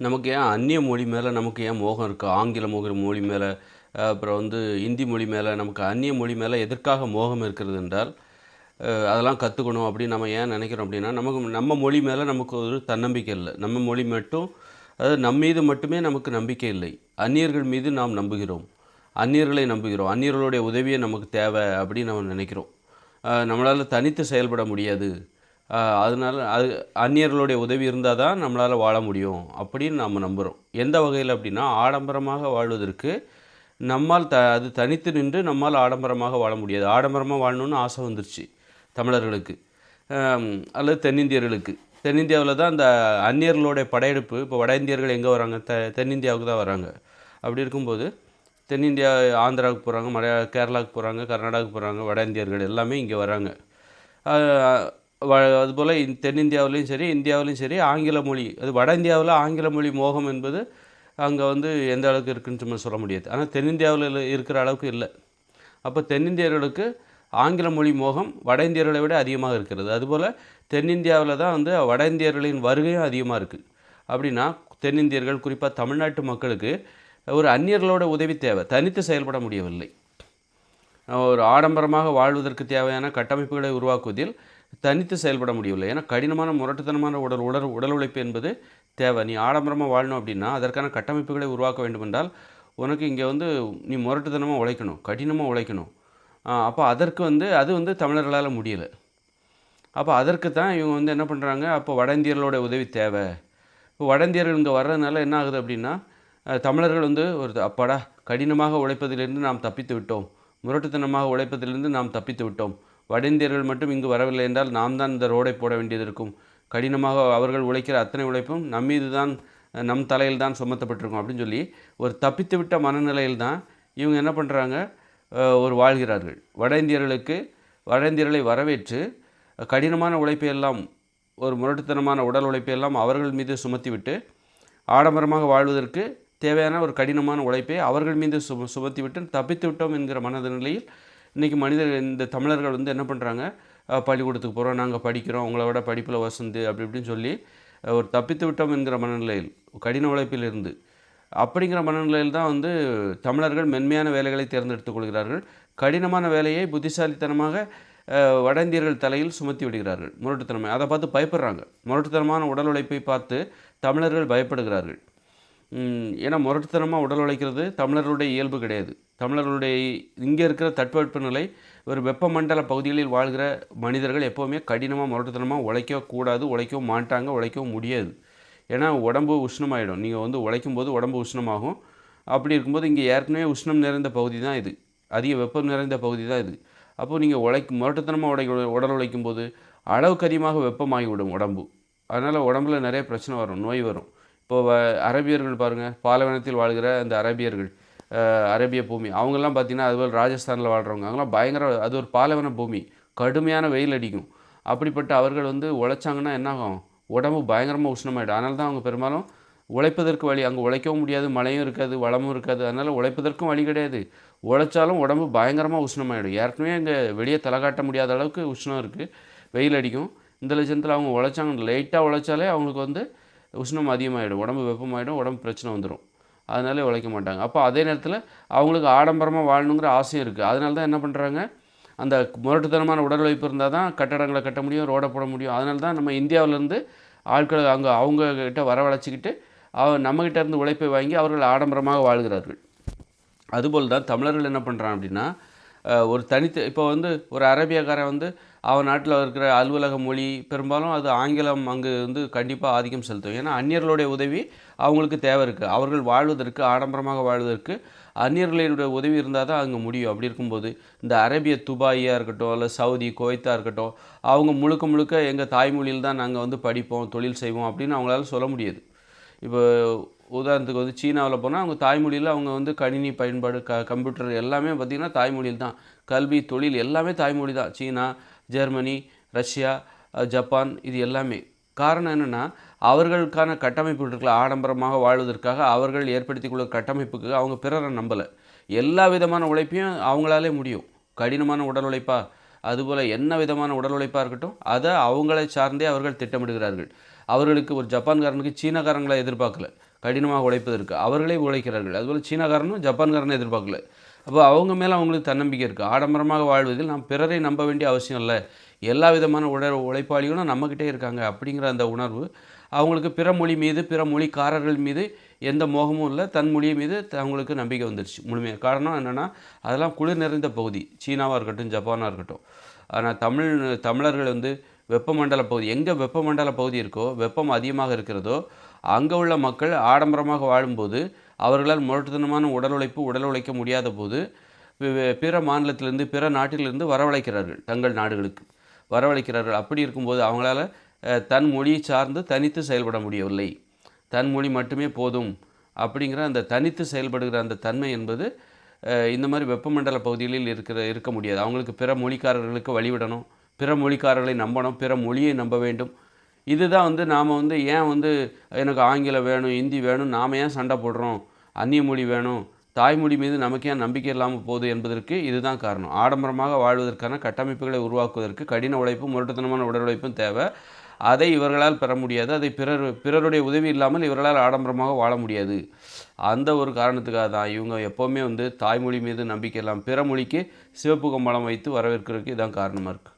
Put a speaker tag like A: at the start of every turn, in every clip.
A: நமக்கு ஏன் அந்நிய மொழி மேலே நமக்கு ஏன் மோகம் இருக்குது ஆங்கில மொழி மொழி மேலே அப்புறம் வந்து இந்தி மொழி மேலே நமக்கு அந்நிய மொழி மேலே எதற்காக மோகம் இருக்கிறது என்றால் அதெல்லாம் கற்றுக்கணும் அப்படின்னு நம்ம ஏன் நினைக்கிறோம் அப்படின்னா நமக்கு நம்ம மொழி மேலே நமக்கு ஒரு தன்னம்பிக்கை இல்லை. நம்ம மொழி மட்டும் அதாவது நம் மீது மட்டுமே நமக்கு நம்பிக்கை இல்லை. அந்நியர்கள் மீது நாம் நம்புகிறோம். அந்நியர்களை நம்புகிறோம். அந்நியர்களுடைய உதவியை நமக்கு தேவை அப்படின்னு நம்ம நினைக்கிறோம். நம்மளால் தனித்து செயல்பட முடியாது. அதனால அது அந்நியர்களுடைய உதவி இருந்தால் தான் நம்மளால் வாழ முடியும் அப்படின்னு நம்ம நம்புகிறோம் எந்த வகையில் அப்படின்னா ஆடம்பரமாக வாழ்வதற்கு நம்மால் த அது தனித்து நின்று நம்மால் ஆடம்பரமாக வாழ முடியாது. ஆடம்பரமாக வாழணும்னு ஆசை வந்துருச்சு தமிழர்களுக்கு. அல்லது தென்னிந்தியர்களுக்கு. தென்னிந்தியாவில் தான் அந்த அந்நியர்களுடைய படையெடுப்பு இப்போ வட இந்தியர்கள் எங்கே வராங்க? தெ தென்னிந்தியாவுக்கு தான் வராங்க. அப்படி இருக்கும்போது தென்னிந்தியா ஆந்திராவுக்கு போகிறாங்க மலையா கேரளாவுக்கு போகிறாங்க கர்நாடகாவுக்கு போகிறாங்க வட இந்தியர்கள் எல்லாமே இங்கே வராங்க. அதுபோல் இந் தென்னிந்தியாவிலையும் சரி இந்தியாவிலையும் சரி ஆங்கில மொழி அது வட இந்தியாவில் ஆங்கில மொழி மோகம் என்பது அங்கே வந்து எந்த அளவுக்கு இருக்குன்னு சும்மா சொல்ல முடியாது. ஆனால் தென்னிந்தியாவில் இருக்கிற அளவுக்கு இல்லை. அப்போ தென்னிந்தியர்களுக்கு ஆங்கில மொழி மோகம் வட இந்தியர்களை விட அதிகமாக இருக்கிறது. அதுபோல் தென்னிந்தியாவில் தான் வந்து வட இந்தியர்களின் வருகையும் அதிகமாக இருக்குது அப்படின்னா தென்னிந்தியர்கள் குறிப்பாக தமிழ்நாட்டு மக்களுக்கு ஒரு அந்நியர்களோட உதவி தேவை. தனித்து செயல்பட முடியவில்லை. ஒரு ஆடம்பரமாக வாழ்வதற்கு தேவையான கட்டமைப்புகளை உருவாக்குவதில் தனித்து செயல்பட முடியவில்லை. ஏன்னா கடினமான முரட்டுத்தனமான உடல் உடல் உடல் உழைப்பு என்பது தேவை. நீ ஆடம்பரமாக வாழணும் அப்படின்னா அதற்கான கட்டமைப்புகளை உருவாக்க வேண்டும் என்றால் உனக்கு இங்கே வந்து நீ முரட்டுத்தனமாக உழைக்கணும் கடினமாக உழைக்கணும். அப்போ அதற்கு வந்து அது வந்து தமிழர்களால் முடியலை. அப்போ அதற்கு தான் இவங்க வந்து என்ன பண்ணுறாங்க அப்போ வட இந்தியர்களோட உதவி தேவை. இப்போ வட இந்தியர்கள் இங்கே வர்றதுனால என்ன ஆகுது அப்படின்னா தமிழர்கள் வந்து ஒரு அப்பாடா கடினமாக உழைப்பதிலிருந்து நாம் தப்பித்து விட்டோம். முரட்டுத்தனமாக உழைப்பதிலிருந்து நாம் தப்பித்து விட்டோம். வட இந்தியர்கள் மட்டும் இங்கு வரவில்லை என்றால் நாம் தான் இந்த ரோடை போட வேண்டியது இருக்கும். கடினமாக அவர்கள் உழைக்கிற அத்தனை உழைப்பும் நம் மீது தான் நம் தலையில் தான் சுமத்தப்பட்டிருக்கும் அப்படின்னு சொல்லி ஒரு தப்பித்து விட்ட மனநிலையில் தான் இவங்க என்ன பண்ணுறாங்க ஒரு வாழ்கிறார்கள். வட இந்தியர்களுக்கு வட இந்தியர்களை வரவேற்று கடினமான உழைப்பை எல்லாம் ஒரு முரட்டுத்தனமான உடல் உழைப்பை எல்லாம் அவர்கள் மீது சுமத்திவிட்டு ஆடம்பரமாக வாழ்வதற்கு தேவையான ஒரு கடினமான உழைப்பை அவர்கள் மீது சு சுமத்தி விட்டு தப்பித்து விட்டோம் என்கிற மனநிலையில் இன்றைக்கி மனிதர் இந்த தமிழர்கள் வந்து என்ன பண்ணுறாங்க பள்ளிக்கூடத்துக்கு போகிறோம் நாங்கள் படிக்கிறோம் உங்களை விட படிப்பில் வசந்து அப்படி இப்படின்னு சொல்லி ஒரு தப்பித்து விட்டோம் என்கிற மனநிலையில் கடின உழைப்பில் இருந்து அப்படிங்கிற மனநிலையில் தான் வந்து தமிழர்கள் மென்மையான வேலைகளை தேர்ந்தெடுத்துக் கொள்கிறார்கள். கடினமான வேலையை புத்திசாலித்தனமாக வட இந்தியர்கள் தலையில் சுமத்தி விடுகிறார்கள். முரட்டுத்தனமை அதை பார்த்து பயப்படுறாங்க. முரட்டுத்தனமான உடல் உழைப்பை பார்த்து தமிழர்கள் பயப்படுகிறார்கள். ஏன்னா முரட்டுத்தனமாக உடல் உழைக்கிறது தமிழர்களுடைய இயல்பு கிடையாது. தமிழர்களுடைய இங்கே இருக்கிற தட்பவெப்பநிலை ஒரு வெப்பமண்டல பகுதிகளில் வாழ்கிற மனிதர்கள் எப்போவுமே கடினமாக முரட்டுத்தனமாக உழைக்க கூடாது உழைக்கவும் மாட்டாங்க உழைக்கவும் முடியாது. ஏன்னா உடம்பு உஷ்ணமாயிடும். நீங்கள் வந்து உழைக்கும் போது உடம்பு உஷ்ணமாகும். அப்படி இருக்கும்போது இங்கே ஏற்கனவே உஷ்ணம் நிறைந்த பகுதி தான் இது. அதிக வெப்பம் நிறைந்த பகுதி தான் இது. அப்போது நீங்கள் உழைக்கும் முரட்டுத்தனமாக உடை உடல் உழைக்கும் போது அளவுக்கு அதிகமாக வெப்பமாகிவிடும் உடம்பு. அதனால் உடம்புல நிறைய பிரச்சனை வரும் நோய் வரும். இப்போ வ- அரபியர்கள் பாருங்கள் பாலைவனத்தில் வாழ்கிற அந்த அரபியர்கள் அரேபிய பூமி. அவங்கெல்லாம் பார்த்திங்கன்னா அதுபோல் ராஜஸ்தானில் வாழ்கிறவங்க அவங்களாம் பயங்கர அது ஒரு பாலைவன பூமி. கடுமையான வெயில் அடிக்கும். அப்படிப்பட்ட அவர்கள் வந்து உழைச்சாங்கன்னா என்ன ஆகும் உடம்பு பயங்கரமாக உஷ்ணமாயிடும். அதனால தான் அவங்க பெரும்பாலும் உழைப்பதற்கு வழி அங்கே உழைக்கவும் முடியாது மழையும் இருக்காது வளமும் இருக்காது. அதனால் உழைப்பதற்கும் வழி கிடையாது. உழைச்சாலும் உடம்பு பயங்கரமாக உஷ்ணமாயிடும். ஏற்கனவே இங்கே வெளியே தலை காட்ட முடியாத அளவுக்கு உஷ்ணம் இருக்குது வெயில் அடிக்கும். இந்த லட்சத்தில் அவங்க உழைச்சாங்க. லைட்டாக உழைச்சாலே அவங்களுக்கு வந்து உஷ்ணம் அதிகமாகிடும் உடம்பு வெப்பமாயிடும். உடம்பு பிரச்சனை வந்துடும் அதனால உழைக்க மாட்டாங்க. அப்போ அதே நேரத்தில் அவங்களுக்கு ஆடம்பரமாக வாழணுங்கிற ஆசையும் இருக்குது அதனால தான் என்ன பண்ணுறாங்க அந்த முரட்டுத்தனமான உடல் உழைப்பு இருந்தால் தான் கட்டடங்களை கட்ட முடியும் ரோடை போட முடியும். அதனால தான் நம்ம இந்தியாவிலேருந்து ஆட்களை அங்கே அவங்க கிட்ட வரவழைச்சிக்கிட்டு அவ நம்மகிட்ட இருந்து உழைப்பை வாங்கி அவர்கள் ஆடம்பரமாக வாழ்கிறார்கள். அதுபோல் தான் தமிழர்கள் என்ன பண்ணுறான் அப்படின்னா ஒரு தனித்து இப்போ வந்து ஒரு அரேபியக்காரன் வந்து அவன் நாட்டில் இருக்கிற அலுவலக மொழி பெரும்பாலும் அது ஆங்கிலம் அங்கு வந்து கண்டிப்பாக ஆதிக்கம் செலுத்தும். ஏன்னா அந்நியர்களுடைய உதவி அவங்களுக்கு தேவை இருக்குது அவர்கள் வாழ்வதற்கு ஆடம்பரமாக வாழ்வதற்கு அந்நியர்களுடைய உதவி இருந்தால் தான் அங்கே முடியும். அப்படி இருக்கும்போது இந்த அரேபிய துபாயாக இருக்கட்டும் இல்லை சவுதி குவைத்தா இருக்கட்டும் அவங்க முழுக்க முழுக்க எங்கள் தாய்மொழியில் தான் நாங்கள் வந்து படிப்போம் தொழில் செய்வோம் அப்படின்னு அவங்களால சொல்ல முடியாது. இப்போ உதாரணத்துக்கு வந்து சீனாவில் போனால் அவங்க தாய்மொழியில் அவங்க வந்து கணினி பயன்பாடு க கம்ப்யூட்டர் எல்லாமே பார்த்திங்கன்னா தாய்மொழியில் தான் கல்வி தொழில் எல்லாமே தாய்மொழி தான். சீனா ஜெர்மனி ரஷ்யா ஜப்பான் இது எல்லாமே. காரணம் என்னென்னா அவர்களுக்கான கட்டமைப்பு இருக்குல்ல ஆடம்பரமாக வாழ்வதற்காக அவர்கள் ஏற்படுத்தி கொள்ள கட்டமைப்புக்கு அவங்க பிறரை நம்பலை. எல்லா விதமான உழைப்பையும் அவங்களாலே முடியும். கடினமான உடல் உழைப்பா? அதுபோல் என்ன விதமான உடல் உழைப்பாக இருக்கட்டும் அதை அவங்களை சார்ந்தே அவர்கள் திட்டமிடுகிறார்கள். அவர்களுக்கு ஒரு ஜப்பான்காரனுக்கு சீனக்காரங்களை எதிர்பார்க்கல. கடினமாக உழைப்பதற்கு அவர்களே உழைக்கிறார்கள். அதுபோல் சீனக்காரனும் ஜப்பான்காரனும் எதிர்பார்க்கல. அப்போ அவங்க மேலே அவங்களுக்கு தன்னம்பிக்கை இருக்குது ஆடம்பரமாக வாழ்வதில் நாம் பிறரை நம்ப வேண்டிய அவசியம் இல்லை. எல்லா விதமான உட உழைப்பாளிகளும் நம்மக்கிட்டே இருக்காங்க அப்படிங்கிற அந்த உணர்வு அவங்களுக்கு பிற மொழி மீது பிற மொழிக்காரர்கள் மீது எந்த மோகமும் இல்லை. தன் மொழியை மீது அவங்களுக்கு நம்பிக்கை வந்துடுச்சு முழுமையாக காரணம் என்னென்னா அதெல்லாம் குளிர் நிறைந்த பகுதி. சீனாவாக இருக்கட்டும் ஜப்பானாக இருக்கட்டும். ஆனால் தமிழ் தமிழர்கள் வந்து வெப்பமண்டல பகுதி. எங்கே வெப்பமண்டல பகுதி இருக்கோ வெப்பம் அதிகமாக இருக்கிறதோ அங்கே உள்ள மக்கள் ஆடம்பரமாக வாழும்போது அவர்களால் முரட்டுத்தனமான உடல் உழைப்பு உடல் உழைக்க முடியாத போது பிற மாநிலத்திலிருந்து பிற நாட்டிலிருந்து வரவழைக்கிறார்கள் தங்கள் நாடுகளுக்கு. வரவழைக்கிறார்கள். அப்படி இருக்கும்போது அவங்களால தன் மொழியை சார்ந்து தனித்து செயல்பட முடியவில்லை. தன் மொழி மட்டுமே போதும் அப்படிங்கிற அந்த தனித்து செயல்படுகிற அந்த தன்மை என்பது இந்த மாதிரி வெப்பமண்டல பகுதிகளில் இருக்கிற இருக்க முடியாது. அவங்களுக்கு பிற மொழிக்காரர்களுக்கு வழிவிடணும். பிற மொழிக்காரர்களை நம்பணும். பிற மொழியை நம்ப வேண்டும். இதுதான் வந்து நாம் வந்து ஏன் வந்து எனக்கு ஆங்கிலம் வேணும் ஹிந்தி வேணும் நாம் ஏன் சண்டை போடுறோம்? அந்நிய மொழி வேணும். தாய்மொழி மீது நமக்கு ஏன் நம்பிக்கை இல்லாமல் போகுது என்பதற்கு இதுதான் காரணம். ஆடம்பரமாக வாழ்வதற்கான கட்டமைப்புகளை உருவாக்குவதற்கு கடின உழைப்பும் முரட்டுத்தனமான உடல் உழைப்பும் தேவை. அதை இவர்களால் பெற முடியாது. அதை பிறர் பிறருடைய உதவி இல்லாமல் இவர்களால் ஆடம்பரமாக வாழ முடியாது. அந்த ஒரு காரணத்துக்காக தான் இவங்க எப்போவுமே வந்து தாய்மொழி மீது நம்பிக்கை இல்லாமல் பிற மொழிக்கு சிவப்பு கம்பளம் வைத்து வரவேற்கிறதுக்கு இதான் காரணமாக இருக்குது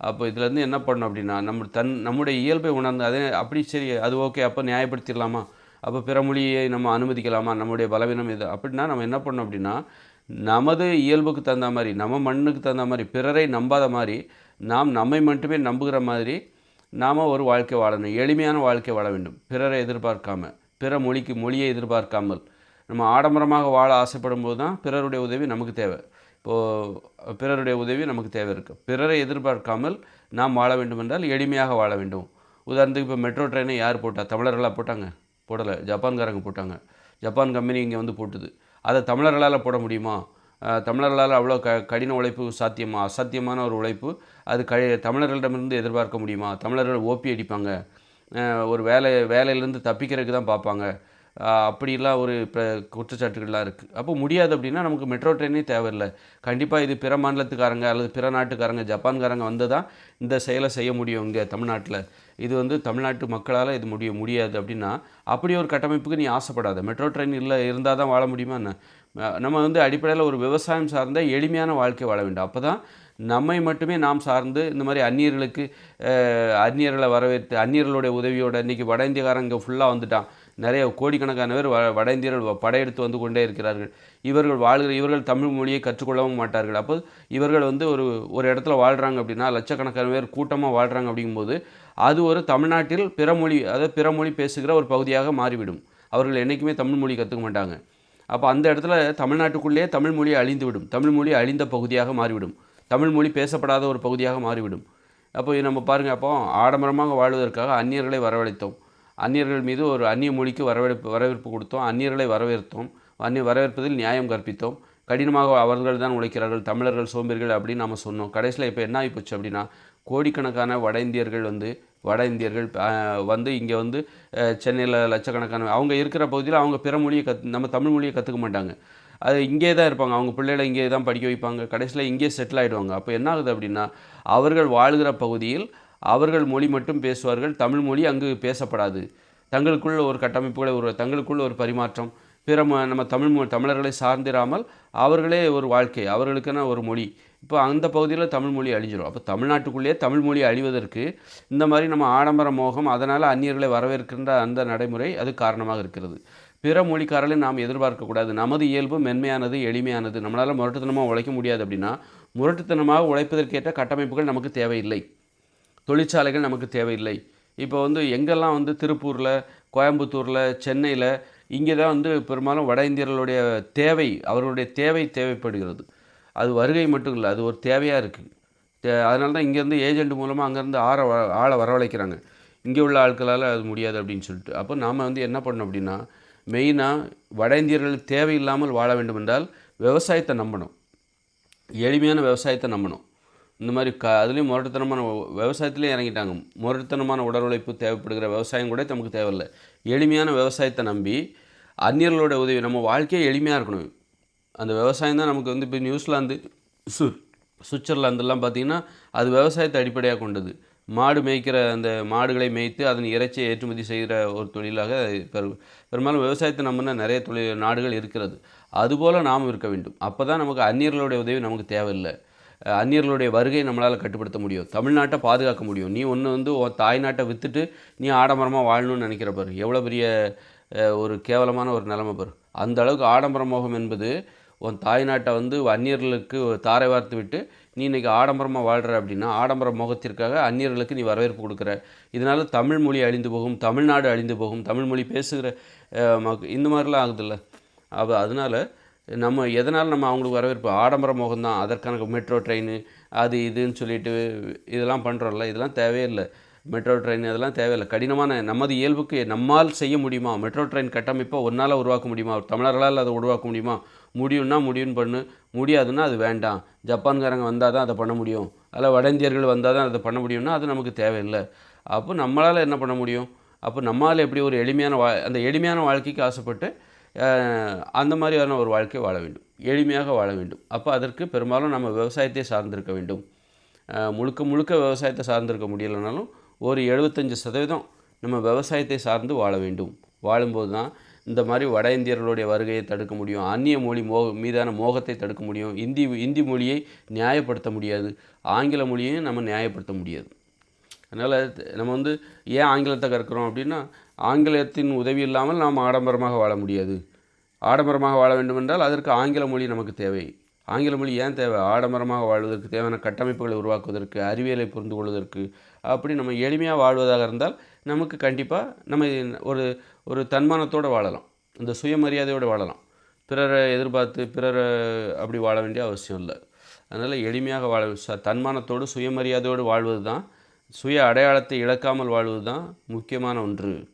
A: அப்போ இதுலேருந்து என்ன பண்ணணும் அப்படின்னா நம்ம தன் நம்முடைய இயல்பை உணர்ந்து அதே அப்படி சரி அது ஓகே அப்போ நியாயப்படுத்திடலாமா? அப்போ பிற மொழியை நம்ம அனுமதிக்கலாமா? நம்முடைய பலவீனம் இது அப்படின்னா நம்ம என்ன பண்ணோம் அப்படின்னா நமது இயல்புக்கு தகுந்த மாதிரி நம்ம மண்ணுக்கு தகுந்த மாதிரி பிறரை நம்பாத மாதிரி நாம் நம்மை மட்டுமே நம்புகிற மாதிரி நாம் ஒரு வாழ்க்கை வாழணும். எளிமையான வாழ்க்கை வாழ வேண்டும். பிறரை எதிர்பார்க்காம பிற மொழிக்கு மொழியை எதிர்பார்க்காமல். நம்ம ஆடம்பரமாக வாழ ஆசைப்படும் போது தான் பிறருடைய உதவி நமக்கு தேவை. இப்போது பிறருடைய உதவி நமக்கு தேவை இருக்குது பிறரை எதிர்பார்க்காமல் நாம் வாழ வேண்டும் என்றால் எளிமையாக வாழ வேண்டும். உதாரணத்துக்கு இப்போ மெட்ரோ ட்ரெயினை யார் போட்டால் தமிழர்களாக போட்டாங்க? போடலை. ஜப்பான்காரங்க போட்டாங்க. ஜப்பான் கம்பெனி இங்கே வந்து போட்டுது. அதை தமிழர்களால் போட முடியுமா? தமிழர்களால் அவ்வளோ க கடின உழைப்பு சாத்தியமா? அசாத்தியமான ஒரு உழைப்பு. அது க தமிழர்களிடமிருந்து எதிர்பார்க்க முடியுமா? தமிழர்கள் ஓப்பி அடிப்பாங்க. ஒரு வேலை வேலையிலேருந்து தப்பிக்கிறதுக்கு தான் பார்ப்பாங்க. அப்படிலாம் ஒரு இப்போ குற்றச்சாட்டுகள்லாம் இருக்குது அப்போ முடியாது அப்படின்னா நமக்கு மெட்ரோ ட்ரெயினே தேவையில்லை. கண்டிப்பாக இது பிற மாநிலத்துக்காரங்க அல்லது பிற நாட்டுக்காரங்க ஜப்பான்காரங்க வந்து தான் இந்த செயலை செய்ய முடியும் இங்கே தமிழ்நாட்டில். இது வந்து தமிழ்நாட்டு மக்களால் இது முடிய முடியாது அப்படின்னா அப்படி ஒரு கட்டமைப்புக்கு நீ ஆசைப்படாத. மெட்ரோ ட்ரெயின் இல்லை இருந்தால் தான் வாழ முடியுமா என்ன? நம்ம வந்து அடிப்படையில் ஒரு விவசாயம் சார்ந்த எளிமையான வாழ்க்கை வாழ வேண்டும். அப்போ தான் நம்மை மட்டுமே நாம் சார்ந்து இந்த மாதிரி அந்நியர்களுக்கு அந்நியர்களை வரவேற்று அந்நியர்களுடைய உதவியோட இன்றைக்கி வட இந்தியக்காரன் இங்கே ஃபுல்லாக வந்துட்டான். நிறைய கோடிக்கணக்கான பேர் வ வட இந்தியர்கள் வ- படையெடுத்து வந்து கொண்டே இருக்கிறார்கள். இவர்கள் வாழ்கிற இவர்கள் தமிழ் மொழியை கற்றுக்கொள்ளவும் மாட்டார்கள். அப்போ இவர்கள் வந்து ஒரு ஒரு இடத்துல வாழ்கிறாங்க அப்படின்னா லட்சக்கணக்கான பேர் கூட்டமாக வாழ்கிறாங்க அப்படிங்கும்போது அது ஒரு தமிழ்நாட்டில் பிற மொழி அதாவது பிற மொழி பேசுகிற ஒரு பகுதியாக மாறிவிடும். அவர்கள் என்றைக்குமே தமிழ் மொழி கற்றுக்க மாட்டாங்க. அப்போ அந்த இடத்துல தமிழ்நாட்டுக்குள்ளேயே தமிழ் மொழி அழிந்துவிடும். தமிழ் மொழி அழிந்த பகுதியாக மாறிவிடும். தமிழ் மொழி பேசப்படாத ஒரு பகுதியாக மாறிவிடும். அப்போ நம்ம பாருங்கள் அப்போ ஆடம்பரமாக வாழ்வதற்காக அந்நியர்களை வரவழைத்தோம். அந்நியர்கள் மீது ஒரு அந்நிய மொழிக்கு வரவேற்பு வரவேற்பு கொடுத்தோம். அந்நியர்களை வரவேற்போம் அந்நிய வரவேற்பதில் நியாயம் கற்பித்தோம். கடினமாக அவர்கள் தான் உழைக்கிறார்கள். தமிழர்கள் சோம்பேறிகள் அப்படின்னு நம்ம சொன்னோம். கடைசியில் இப்போ என்ன ஆகிப்போச்சு அப்படின்னா கோடிக்கணக்கான வட இந்தியர்கள் வந்து வட இந்தியர்கள் வந்து இங்கே வந்து சென்னையில் லட்சக்கணக்கான அவங்க இருக்கிற பகுதியில் அவங்க பிற மொழியை கத் நம்ம தமிழ் மொழியை கற்றுக்க மாட்டாங்க. அது இங்கே தான் இருப்பாங்க. அவங்க பிள்ளைகளை இங்கே தான் படிக்க வைப்பாங்க. கடைசியில் இங்கே செட்டில் ஆகிடுவாங்க அப்போ என்ன ஆகுது அப்படின்னா அவர்கள் வாழ்கிற பகுதியில் அவர்கள் மொழி மட்டும் பேசுவார்கள் தமிழ் மொழி அங்கு பேசப்படாது. தங்களுக்குள்ள ஒரு கட்டமைப்புகளை ஒரு தங்களுக்குள்ள ஒரு பரிமாற்றம் பிற நம்ம தமிழ் தமிழர்களை சார்ந்திராமல் அவர்களே ஒரு வாழ்க்கை அவர்களுக்கான ஒரு மொழி. இப்போ அந்த பகுதியில் தமிழ் மொழி அழிஞ்சிடும் அப்போ தமிழ்நாட்டுக்குள்ளேயே தமிழ் மொழி அழிவதற்கு இந்த மாதிரி நம்ம ஆடம்பர மோகம் அதனால் அந்நியர்களை வரவேற்கின்ற அந்த நடைமுறை அது காரணமாக இருக்கிறது. பிற மொழிக்காரர்களை நாம் எதிர்பார்க்கக்கூடாது நமது இயல்பு மென்மையானது எளிமையானது. நம்மளால் முரட்டுத்தனமாக உழைக்க முடியாது அப்படின்னா முரட்டுத்தனமாக உழைப்பதற்கேற்ற கட்டமைப்புகள் நமக்கு தேவையில்லை. தொழிற்சாலைகள் நமக்கு தேவையில்லை. இப்போ வந்து எங்கெல்லாம் வந்து திருப்பூரில் கோயம்புத்தூரில் சென்னையில் இங்கே தான் வந்து பெரும்பாலும் வட இந்தியர்களுடைய தேவை அவர்களுடைய தேவை தேவைப்படுகிறது. அது வருகை மட்டும் இல்லை அது ஒரு தேவையாக இருக்குது தே அதனால தான் இங்கேருந்து ஏஜென்ட் மூலமாக அங்கேருந்து ஆற வ ஆளை வரவழைக்கிறாங்க. இங்கே உள்ள ஆட்களால் அது முடியாது அப்படின்னு சொல்லிட்டு. அப்போ நாம் வந்து என்ன பண்ணணும் அப்படின்னா மெயினாக வட இந்தியர்கள் தேவையில்லாமல் வாழ வேண்டும் என்றால் விவசாயத்தை நம்பணும். எளிமையான விவசாயத்தை நம்பணும். இந்த மாதிரி க அதுலேயும் முரட்டுத்தனமான விவசாயத்துலேயும் இறங்கிட்டாங்க. முரட்டுத்தனமான உடல் உழைப்பு தேவைப்படுகிற விவசாயம் கூட நமக்கு தேவையில்லை. எளிமையான விவசாயத்தை நம்பி அந்நியர்களோட உதவி நம்ம வாழ்க்கையே எளிமையாக இருக்கணும். அந்த விவசாயம் தான் நமக்கு வந்து இப்போ நியூசிலாந்து சு சுவிட்சர்லாந்துலாம் பார்த்திங்கன்னா அது விவசாயத்தை அடிப்படையாக கொண்டது. மாடு மேய்க்கிற அந்த மாடுகளை மேய்த்து அதன் இறைச்சியை ஏற்றுமதி செய்கிற ஒரு தொழிலாக பெரு பெரும்பாலும் விவசாயத்தை நம்பின நிறைய தொழில் நாடுகள் இருக்கிறது. அதுபோல் நாம் இருக்க வேண்டும். அப்போ தான் நமக்கு அந்நியர்களுடைய உதவி நமக்கு தேவையில்லை. அந்நியர்களுடைய வருகையை நம்மளால் கட்டுப்படுத்த முடியும். தமிழ்நாட்டை பாதுகாக்க முடியும். நீ ஒன்று வந்து உன் தாய்நாட்டை விற்றுட்டு நீ ஆடம்பரமாக வாழணும்னு நினைக்கிற பாரு. எவ்வளோ பெரிய ஒரு கேவலமான ஒரு நிலைமை பாரு. அந்த அளவுக்கு ஆடம்பரமோகம் என்பது உன் தாய்நாட்டை வந்து அந்நியர்களுக்கு தாரை வார்த்து விட்டு நீ இன்னைக்கு ஆடம்பரமாக வாழ்கிற அப்படின்னா ஆடம்பர முகத்திற்காக அந்நியர்களுக்கு நீ வரவேற்பு கொடுக்குற. இதனால் தமிழ் மொழி அழிந்து போகும் தமிழ்நாடு அழிந்து போகும் தமிழ் மொழி பேசுகிற மக்கு இந்த மாதிரிலாம் ஆகுதில்ல. அப்போ அதனால் நம்ம எதனால் நம்ம அவங்களுக்கு வரவேற்பு? ஆடம்பர முகம் தான் அதற்கான மெட்ரோ ட்ரெயின் அது இதுன்னு சொல்லிட்டு இதெல்லாம் பண்ணுறோம்ல இதெல்லாம் தேவையில்லை. மெட்ரோ ட்ரெயின் அதெல்லாம் தேவையில்லை. கடினமான நமது இயல்புக்கு நம்மால் செய்ய முடியுமா? மெட்ரோ ட்ரெயின் கட்டமைப்பை ஒன்றால் உருவாக்க முடியுமா? தமிழர்களால் அதை உருவாக்க முடியுமா? முடியும்னா முடியும்னு பண்ணு. முடியாதுன்னா அது வேண்டாம். ஜப்பான்காரங்க வந்தால் தான் அதை பண்ண முடியும். அதில் வட இந்தியர்கள் வந்தால் தான் அதை பண்ண முடியும்னா அது நமக்கு தேவையில்லை. அப்போ நம்மளால் என்ன பண்ண முடியும்? அப்போ நம்மளால் எப்படி ஒரு எளிமையான வா அந்த எளிமையான வாழ்க்கைக்கு ஆசைப்பட்டு அந்த மாதிரியான ஒரு வாழ்க்கை வாழ வேண்டும். எளிமையாக வாழ வேண்டும். அப்போ அதற்கு பெரும்பாலும் நம்ம விவசாயத்தை சார்ந்திருக்க வேண்டும். முழுக்க முழுக்க விவசாயத்தை சார்ந்திருக்க முடியலைனாலும் ஒரு எழுபத்தஞ்சு சதவீதம் நம்ம விவசாயத்தை சார்ந்து வாழ வேண்டும். வாழும்போது தான் இந்த மாதிரி வட இந்தியர்களுடைய வருகையை தடுக்க முடியும். அந்நிய மொழி மோ மீதான மோகத்தை தடுக்க முடியும். இந்தி இந்தி மொழியை நியாயப்படுத்த முடியாது. ஆங்கில மொழியையும் நம்ம நியாயப்படுத்த முடியாது. அதனால் நம்ம வந்து ஏன் ஆங்கிலத்தை கற்கிறோம் அப்படின்னா ஆங்கிலத்தின் உதவி இல்லாமல் நாம் ஆடம்பரமாக வாழ முடியாது. ஆடம்பரமாக வாழ வேண்டுமென்றால் அதற்கு ஆங்கில மொழி நமக்கு தேவை. ஆங்கில மொழி ஏன் தேவை? ஆடம்பரமாக வாழ்வதற்கு தேவையான கட்டமைப்புகளை உருவாக்குவதற்கு அறிவியலை புரிந்து கொள்வதற்கு அப்படி நம்ம எளிமையாக வாழ்வதாக இருந்தால் நமக்கு கண்டிப்பாக நம்ம ஒரு ஒரு தன்மானத்தோடு வாழலாம். இந்த சுயமரியாதையோடு வாழலாம். பிறரை எதிர்பார்த்து பிறரை அப்படி வாழ வேண்டிய அவசியம் இல்லை. அதனால் எளிமையாக வாழ ச- தன்மானத்தோடு சுயமரியாதையோடு வாழ்வது தான் சுய அடையாளத்தை இழக்காமல் வாழ்வது தான் முக்கியமான ஒன்று.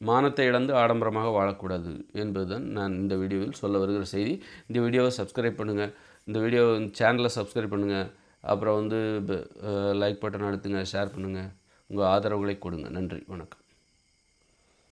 A: மானத்தை இழந்து ஆடம்பரமாக வாழக்கூடாது என்பதுதான் நான் இந்த வீடியோவில் சொல்ல வருகிற செய்தி. இந்த வீடியோவை சப்ஸ்கிரைப் பண்ணுங்கள் இந்த வீடியோ சேனலை சப்ஸ்கிரைப் பண்ணுங்கள் அப்புறம் வந்து லைக் பட்டன் அழுத்துங்க ஷேர் பண்ணுங்கள் உங்கள் ஆதரவுகளை கொடுங்க. நன்றி. வணக்கம்.